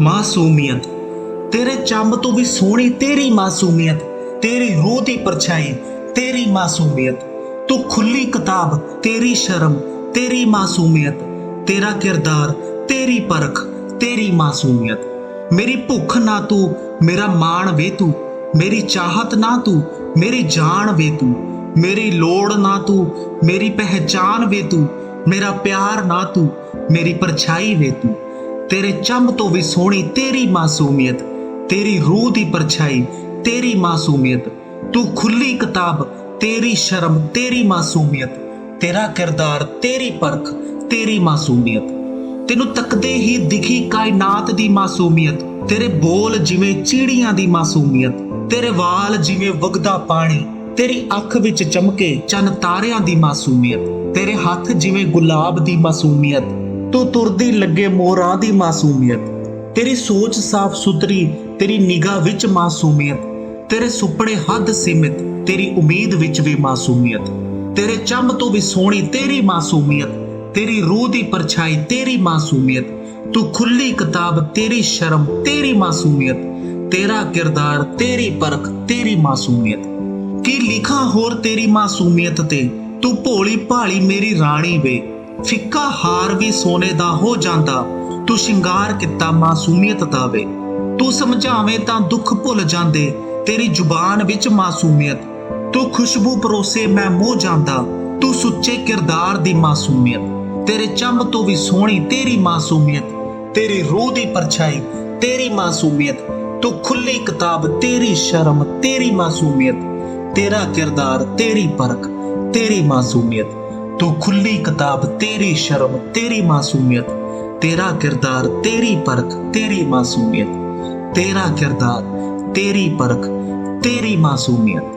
ਮਾਸੂਮੀਅਤ। ਤੇਰੇ ਚੰਬ ਤੋਂ ਵੀ ਸੋਹਣੀ ਤੇਰੀ ਮਾਸੂਮੀਅਤ, ਤੇਰੀ ਰੂਹ ਦੀ ਪਰਛਾਈ ਤੇਰੀ ਮਾਸੂਮੀਅਤ। ਤੂੰ ਖੁੱਲੀ ਕਿਤਾਬ, ਤੇਰੀ ਸ਼ਰਮ, ਤੇਰੀ ਮਾਸੂਮੀਅਤ, ਤੇਰਾ ਕਿਰਦਾਰ, ਤੇਰੀ ਪਰਖ, ਤੇਰੀ ਮਾਸੂਮੀਅਤ। ਮੇਰੀ ਭੁੱਖ ਨਾ ਤੂੰ, ਮੇਰਾ ਮਾਣ ਵੇ ਤੂੰ, ਮੇਰੀ ਚਾਹਤ ਨਾ ਤੂੰ, ਮੇਰੀ ਜਾਨ ਵੇ ਤੂੰ। ਮੇਰੀ ਲੋੜ ਨਾ ਤੂੰ, ਮੇਰੀ ਪਹਿਚਾਨ ਵੇ ਤੂੰ, ਮੇਰਾ ਪਿਆਰ ਨਾ ਤੂੰ, ਮੇਰੀ ਪਰਛਾਈ ਵੇ ਤੂੰ। ਤੇਰੇ ਚੰਬ ਤੋਂ ਵੀ ਸੋਹਣੀ ਤੇਰੀ ਮਾਸੂਮੀਅਤ, ਤੇਰੀ ਰੂਹ ਦੀ ਪਰਛਾਈ ਤੇਰੀ ਮਾਸੂਮੀਅਤ, ਤੂੰ ਖੁੱਲੀ ਕਿਤਾਬ, ਤੇਰੀ ਸ਼ਰਮ ਤੇਰੀ ਮਾਸੂਮੀਅਤ, ਤੇਰਾ ਕਿਰਦਾਰ ਤੇਰੀ ਪਰਖ ਤੇਰੀ ਮਾਸੂਮੀਅਤ। ਤੈਨੂੰ ਤੱਕਦੇ ਹੀ ਦਿਖੀ ਕਾਇਨਾਤ ਦੀ ਮਾਸੂਮੀਅਤ, ਤੇਰੇ ਬੋਲ ਜਿਵੇਂ ਚਿੜੀਆਂ ਦੀ ਮਾਸੂਮੀਅਤ, ਤੇਰੇ ਵਾਲ ਜਿਵੇਂ ਵਗਦਾ ਪਾਣੀ, ਤੇਰੀ ਅੱਖ ਵਿੱਚ ਚਮਕੇ ਚੰਨ ਤਾਰਿਆਂ ਦੀ ਮਾਸੂਮੀਅਤ, ਤੇਰੇ ਹੱਥ ਜਿਵੇਂ ਗੁਲਾਬ ਦੀ ਮਾਸੂਮੀਅਤ। ਤੂੰ ਤੁਰਦੀ ਲੱਗੇ ਮੋਰਾਂ ਦੀ ਮਾਸੂਮੀਅਤ। ਤੇਰੀ ਸੋਚ ਸਾਫ਼ ਸੁਥਰੀ, ਤੇਰੀ ਨਿਗਾਹ ਵਿੱਚ ਮਾਸੂਮੀਅਤ। ਤੇਰੇ ਸੁਪਨੇ ਹੱਦ ਸੀਮਿਤ, ਤੇਰੀ ਉਮੀਦ ਵਿੱਚ ਵੀ ਮਾਸੂਮੀਅਤ। ਤੇਰੇ ਚੰਮ ਤੋਂ ਵੀ ਸੋਹਣੀ ਤੇਰੀ ਮਾਸੂਮੀਅਤ। ਤੇਰੀ ਰੂਹ ਦੀ ਪਰਛਾਈ ਤੇਰੀ ਮਾਸੂਮੀਅਤ। ਤੂੰ ਖੁੱਲੀ ਕਿਤਾਬ, ਤੇਰੀ ਸ਼ਰਮ ਤੇਰੀ ਮਾਸੂਮੀਅਤ। ਤੇਰਾ ਕਿਰਦਾਰ, ਤੇਰੀ ਪਰਖ ਤੇਰੀ ਮਾਸੂਮੀਅਤ। ਕੀ ਲਿਖਾਂ ਹੋਰ ਤੇਰੀ ਮਾਸੂਮੀਅਤ ਤੇ? ਤੂੰ ਭੋਲੀ ਭਾਲੀ ਮੇਰੀ ਰਾਣੀ ਵੇ। ਫਿੱਕਾ ਹਾਰ ਵੀ ਸੋਨੇ ਦਾ ਹੋ ਜਾਂਦਾ। ਤੂੰ ਸ਼ਿੰਗਾਰ ਕੀਤਾ ਮਾਸੂਮੀਅਤ ਦਾ ਵੇ। ਤੂੰ ਸਮਝਾਵੇਂ ਤਾਂ ਦੁੱਖ ਭੁੱਲ ਜਾਂਦੇ। ਤੇਰੀ ਜ਼ੁਬਾਨ ਵਿੱਚ ਮਾਸੂਮੀਅਤ। ਤੂੰ ਖੁਸ਼ਬੂ ਪਰੋਸੇ ਮੈਂ ਮੋਹ ਜਾਂਦਾ। ਤੂੰ ਸੁੱਚੇ ਕਿਰਦਾਰ ਦੀ ਮਾਸੂਮੀਅਤ। ਤੇਰੇ ਚੰਮ ਤੋਂ ਵੀ ਸੋਹਣੀ ਤੇਰੀ ਮਾਸੂਮੀਅਤ। ਤੇਰੀ ਰੂਹ ਦੀ ਪਰਛਾਈ ਤੇਰੀ ਮਾਸੂਮੀਅਤ। ਤੂੰ ਖੁੱਲੀ ਕਿਤਾਬ ਤੇਰੀ ਸ਼ਰਮ ਤੇਰੀ ਮਾਸੂਮੀਅਤ। ਤੇਰਾ ਕਿਰਦਾਰ ਤੇਰੀ ਪਰਖ ਤੇਰੀ ਮਾਸੂਮੀਅਤ। ਤੂੰ ਖੁੱਲੀ ਕਿਤਾਬ, ਤੇਰੀ ਸ਼ਰਮ, ਤੇਰੀ ਮਾਸੂਮੀਅਤ, ਤੇਰਾ ਕਿਰਦਾਰ, ਤੇਰੀ ਪਰਖ, ਤੇਰੀ ਮਾਸੂਮੀਅਤ, ਤੇਰਾ ਕਿਰਦਾਰ, ਤੇਰੀ ਪਰਖ, ਤੇਰੀ ਮਾਸੂਮੀਅਤ।